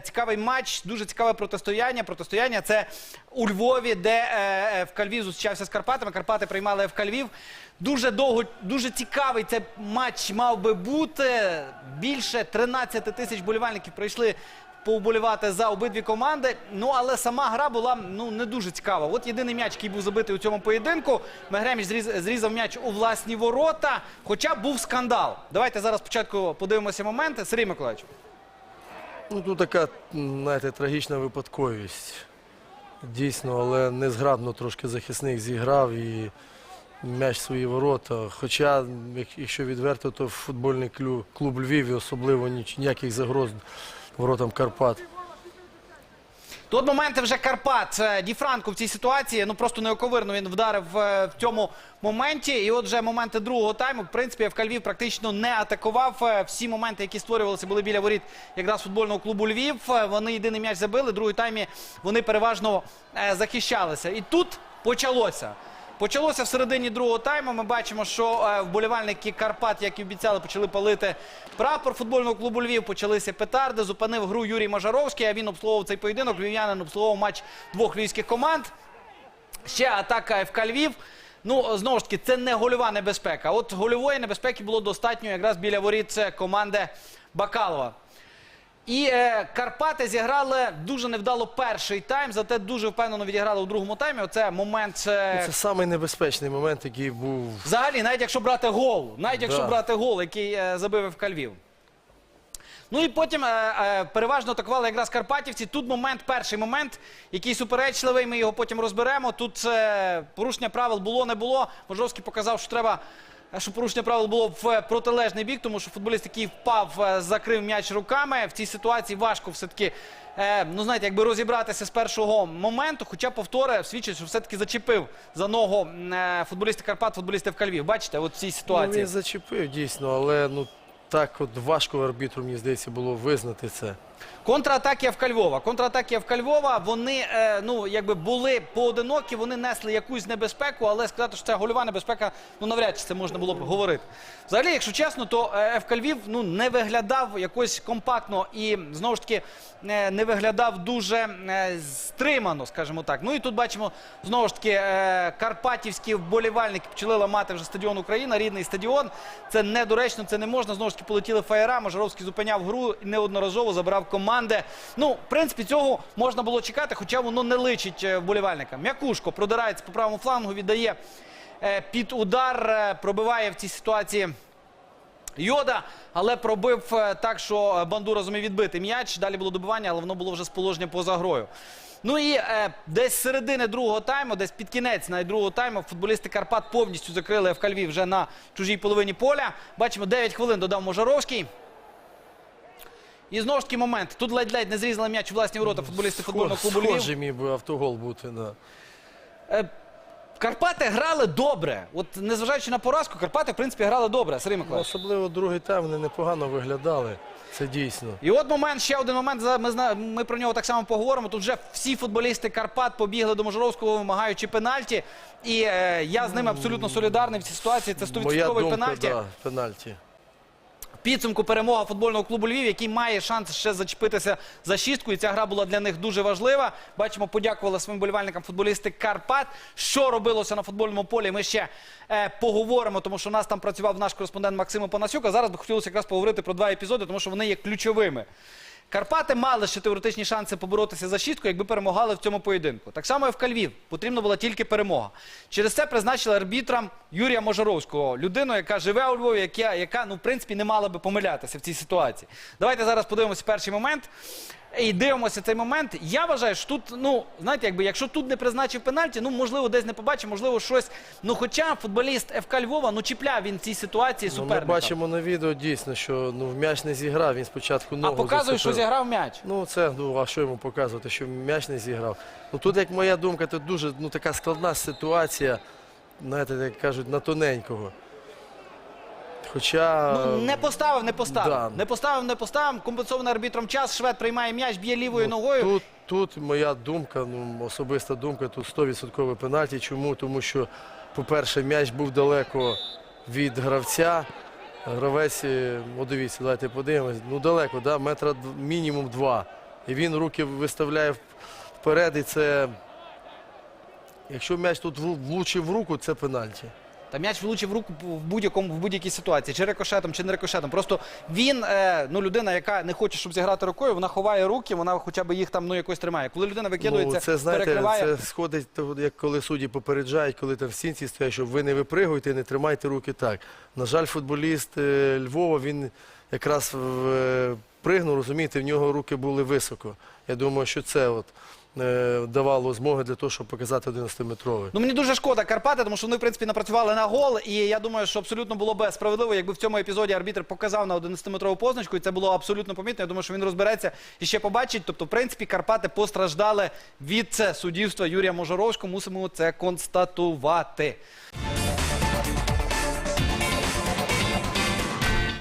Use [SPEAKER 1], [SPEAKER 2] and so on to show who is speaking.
[SPEAKER 1] цікавий матч, дуже цікаве протистояння. Протистояння це у Львові, де е, е, в Кальвів зустрічався з Карпатами. Карпати приймали в Кальвів. Дуже довго, дуже цікавий цей матч мав би бути. Більше 13 тисяч болівальників прийшли поуболівати за обидві команди. Ну але сама гра була ну не дуже цікава. От єдиний м'яч, який був забитий у цьому поєдинку. Мегреміч зріз, зрізав м'яч у власні ворота. Хоча був скандал. Давайте зараз спочатку подивимося моменти. Сергій Миколаївич.
[SPEAKER 2] Ну, тут така, знаєте, трагічна випадковість. Дійсно, але незграбно трошки захисник зіграв і м'яч свої ворота. Хоча, якщо відверто, то футбольний клуб Львів і особливо ніяких загроз воротам Карпат.
[SPEAKER 1] Тут моменти вже Карпат. Е, Ді Франко в цій ситуації ну просто неоковирно він вдарив е, в цьому моменті. І от вже моменти другого тайму. В принципі, ФК Львів практично не атакував. Е, Всі моменти, які створювалися, були біля воріт якраз футбольного клубу Львів. Вони єдиний м'яч забили. Другий таймі вони переважно захищалися. І тут почалося. Почалося в середині другого тайму. Ми бачимо, що е, вболівальники Карпат, як і обіцяли, почали палити прапор футбольного клубу Львів. Почалися петарди. Зупинив гру Юрій Мажаровський. А він обслуговував цей поєдинок. Львів'янин обслуговував матч двох львівських команд. Ще атака ФК Львів. Ну, знову ж таки, це не гольова небезпека. От гольової небезпеки було достатньо якраз біля воріт команди Бакалова. І е, Карпати зіграли дуже невдало перший тайм, зате дуже впевнено відіграли у другому таймі. Оце момент. е,
[SPEAKER 2] Це самий небезпечний момент, який був.
[SPEAKER 1] Взагалі, навіть якщо брати гол, навіть якщо
[SPEAKER 2] Да.
[SPEAKER 1] брати гол, який е, забив в Львів. Ну і потім е, е, переважно атакували якраз Карпатівці. Тут момент, перший момент, який суперечливий, ми його потім розберемо. Тут е, порушення правил було, не було. Можовський показав, що треба. Е, Що порушення правил було в протилежний бік, тому що футболіст, який впав, е, закрив м'яч руками. В цій ситуації важко все-таки, е, ну знаєте, якби розібратися з першого моменту. Хоча повтори свідчать, що все-таки зачепив за ногу е, футболісти Карпат, футболісти в Львів. Бачите, от в цій
[SPEAKER 2] Ну,
[SPEAKER 1] ситуації.
[SPEAKER 2] він зачепив дійсно, але ну так от важко арбітру, мені здається, було визнати це.
[SPEAKER 1] Контратаки в Львова. Контратаки в Львова, вони е, ну, якби були поодинокі, вони несли якусь небезпеку, але сказати, що це гольова небезпека, ну навряд чи це можна було б говорити. Взагалі, якщо чесно, то е, ФК Львів ну, не виглядав якось компактно і знову ж таки е, не виглядав дуже е, стримано, скажімо так. Ну і тут бачимо знову ж таки е, карпатівські вболівальники почали ламати вже стадіон Україна, рідний стадіон. Це недоречно, це не можна. Знову ж таки полетіли фаєра. Можаровський зупиняв гру і неодноразово забрав команди. Ну, в принципі, цього можна було чекати, хоча воно не личить е, вболівальникам. М'якушко продирається по правому флангу, віддає е, під удар, е, пробиває в цій ситуації. Йода, але пробив так, що Бандура зумів відбити м'яч. Далі було добивання, але воно було вже з положення поза грою. Ну і е, десь з середини другого тайму, десь під кінець навіть другого тайму, футболісти Карпат повністю закрили в Львів вже на чужій половині поля. Бачимо, 9 хвилин додав Можаровський. І знову ж таки момент. Тут ледь-ледь не зрізали м'яч у власні ворота футболісти футбольного клубу Львів.
[SPEAKER 2] Схожий міг би автогол бути. Да.
[SPEAKER 1] Е, Карпати грали добре. От незважаючи на поразку, Карпати, в принципі, грали добре. Сергій
[SPEAKER 2] Ну,
[SPEAKER 1] Миколаївич.
[SPEAKER 2] особливо другий тайм вони непогано виглядали. Це дійсно.
[SPEAKER 1] І от момент, ще один момент. за- Ми, зна- ми про нього так само поговоримо. Тут вже всі футболісти Карпат побігли до Можоровського, вимагаючи пенальті. І е, я з ними абсолютно солідарний в цій ситуації. Це 100%
[SPEAKER 2] думка,
[SPEAKER 1] пенальті.
[SPEAKER 2] да, пенальті.
[SPEAKER 1] Підсумку перемога футбольного клубу Львів, який має шанс ще зачепитися за шістку. І ця гра була для них дуже важлива. Бачимо, подякували своїм болівальникам футболісти Карпат. Що робилося на футбольному полі? Ми ще е, поговоримо, тому що у нас там працював наш кореспондент Максим Панасюк. А зараз би хотілося якраз поговорити про два епізоди, тому що вони є ключовими. Карпати мали ще теоретичні шанси поборотися за шістку, якби перемагали в цьому поєдинку. Так само і в Кальвів Потрібна була тільки перемога. Через це призначили арбітрам Юрія Можаровського, людину, яка живе у Львові, яка, яка ну, в принципі, не мала би помилятися в цій ситуації. Давайте зараз подивимося перший момент. І дивимося цей момент. Я вважаю, що тут, ну, знаєте, якби, якщо тут не призначив пенальті, ну, можливо, десь не побачив, можливо, щось. Ну, хоча футболіст ФК Львова, ну, чіпляв він цій ситуації
[SPEAKER 2] Ну, ми
[SPEAKER 1] суперника.
[SPEAKER 2] бачимо на відео дійсно, що ну, в м'яч не зіграв. Він спочатку
[SPEAKER 1] а
[SPEAKER 2] ногу
[SPEAKER 1] показує, що зіграв м'яч.
[SPEAKER 2] Ну, це, ну, а що йому показувати, що м'яч не зіграв. Ну, тут, як моя думка, це дуже ну, така складна ситуація, знаєте, як кажуть, на тоненького. Хоча.
[SPEAKER 1] Ну, не поставив, не поставив.
[SPEAKER 2] да.
[SPEAKER 1] Не поставив, не поставив. Компенсований арбітром час. Швед приймає м'яч, б'є лівою
[SPEAKER 2] ну,
[SPEAKER 1] ногою.
[SPEAKER 2] Тут, тут моя думка, ну, особиста думка, тут 100% пенальті. Чому? Тому що, по-перше, м'яч був далеко від гравця. Гравець, е, о, дивіться, давайте подивимось. Ну, далеко, да? метра д- мінімум два. І він руки виставляє вперед, і це. Якщо м'яч тут влу- влучив в руку, це пенальті.
[SPEAKER 1] Та м'яч влучив руку в будь-якому в будь-якій ситуації, чи рикошетом, чи не рикошетом. Просто він, е, ну людина, яка не хоче, щоб зіграти рукою, вона ховає руки, вона хоча б їх там ну якось тримає. Коли людина викидується,
[SPEAKER 2] Ну, це знаєте,
[SPEAKER 1] перекриває.
[SPEAKER 2] це сходить як коли судді попереджають, коли там в стінці стоять, щоб ви не випригуєте, не тримайте руки так. На жаль, футболіст е, Львова він якраз в- е, пригнув, розумієте, в нього руки були високо. Я думаю, що це от е, давало змоги для того, щоб показати 11-метровий.
[SPEAKER 1] Ну мені дуже шкода Карпати, тому що вони в принципі напрацювали на гол. І я думаю, що абсолютно було би справедливо, якби в цьому епізоді арбітр показав на 11-метрову позначку, і це було абсолютно помітно. Я думаю, що він розбереться і ще побачить. Тобто, в принципі, Карпати постраждали від суддівства Юрія Можоровського. Мусимо це констатувати.